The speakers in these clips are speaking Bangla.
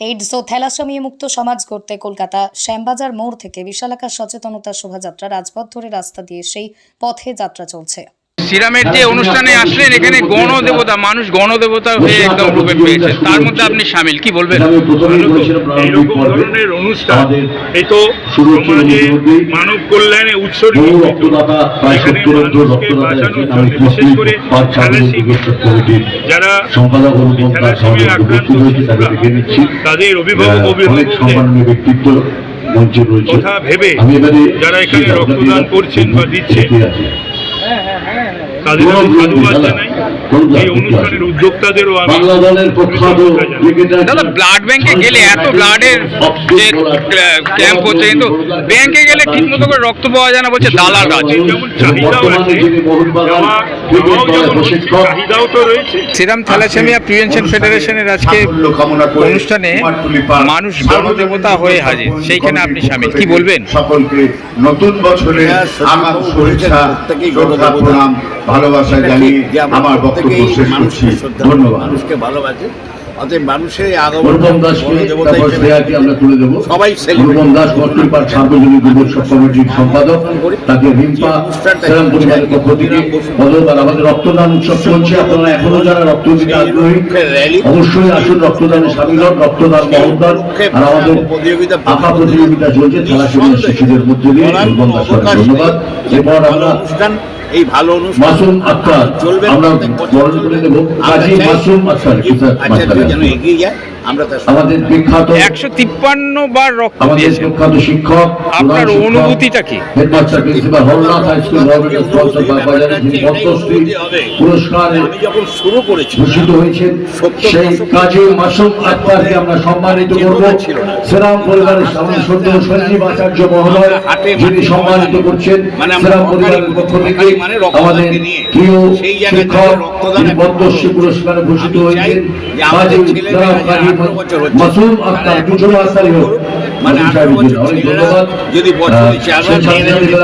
এইডস ও থ্যালাসেমিয়া মুক্ত সমাজ গড়তে কলকাতা শ্যামবাজার মোড় থেকে বিশালাকার সচেতনতা শোভাযাত্রা রাজপথ ধরে রাস্তা দিয়ে সেই পথে যাত্রা চলছে। সিরামের যে অনুষ্ঠানে আসলেন এখানে গণদেবতা মানুষ গণদেবতা হয়ে একদম রূপে পেয়েছে। তার মধ্যে আপনি সামিল কি বলবেন? এইরকম ধরনের অনুষ্ঠান এই তো শুরু সমাজে মানব কল্যাণে প্রায় এখানে মানুষকে বাঁচানোর জন্য বিশেষ করে যারা থ্যালাসেমিয়া আক্রান্ত শিশুরা, তাদের অভিভাবক অভিভাবকদের ব্যক্তিত্ব মঞ্চে রয়েছে। কথা ভেবে যারা এখানে রক্তদান করছেন বা দিচ্ছেন। তাদের সাধুবাদ জানাই এই অনুষ্ঠানের উদ্যোক্তাদেরও আমি বাংলা দলের প্রখ্যাত ক্রিকেটার দাদা ব্লাড ব্যাংকে গেলে এত ব্লাডের যে ক্যাম্প হচ্ছে কিন্তু ব্যাংকে গেলে ঠিক মতো করে রক্ত পাওয়া যায় না বলছে দালাল আছে। যেমন চাহিদাও আছে দেওয়া দেওয়াও যেমন হচ্ছে, চাহিদাও তো রয়েছে। সিরাম থ্যালাসেমিয়া প্রিভেনশন ফেডারেশনের আজকে অনুষ্ঠানে মানুষ গণদেবতা হয়ে হাজির। সেইখানে আপনি সামিল। কি বলবেন? সকলকে নতুন বছরের আমার শুভেচ্ছা প্রণাম। ভালোবাসা জানিয়ে আমার বক্তব্য শেষ করছি। ধন্যবাদ। মানুষকে ভালোবাসে অতএব মানুষের আগমন অনুপম দাসকে গণদেবতা তারপর হিসেবে শ্রেয়াকে আমরা তুলে দেবো। সবাই অনুপম দাস বর্তমান সার্বজনীন যুব কমিটির সম্পাদক। তাকে রিম্পা সেরাম পরিবারের পক্ষ থেকে পদক আমাদের রক্তদান উৎসব চলছে। আপনারা এখনও যারা রক্ত দিতে আগ্রহী অবশ্যই আসুন রক্তদানে সামিল হন। রক্তদান মহদান আর আমাদের প্রতিযোগিতা আঁকা প্রতিযোগিতা চলছে। থ্যালাসেমিয়া শিশুদের মধ্যে দিয়ে। অনুপম ধন্যবাদ। এরপর আমরা এই ভালো অনুষ্ঠান মাসুম আক্তার চলবে আমরা প্রত্যেক বছর। বরণ করে দেবো কাজী মাসুম আক্তার যেন এগিয়ে যায়। আমাদের বিখ্যাত একশো তিপ্পান্ন বার রক্ত আমাদের বিখ্যাত শিক্ষক আপনার অনুভূতিটা কি? হেডমাস্টার প্রিন্সিপাল হাই স্কুল পুরস্কারে যখন শুরু করেছি ভূষিত হয়েছেন সত্তর সেই কাজে মাসুম আক্তারকে আমরা সম্মানিত করব। সেরাম পরিবারের সদ্য সঞ্জীব আচার্য মহোদয় যিনি সম্মানিত করছেন মানে সেরাম পরিবারের পক্ষ থেকে মানে আমাদের প্রিয় শিক্ষক পদ্মশ্রী পুরস্কারে ভূষিত হয়েছেন কাজী ছেলেমেয়েরা সেরাম কাজী যারা 18 বছর হচ্ছে, মাসুম আক্তার দুজন আক্তারই হোক। মানে 18 বছর ছেলেরা যদি বছরে চারবার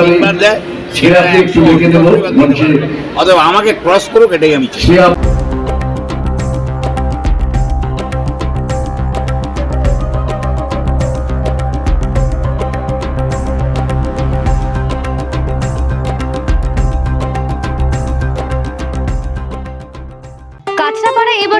তিনবার দেয়, একটু লিখে দেবো অতএব আমাকে ক্রস করুক এটাই আমি চাই।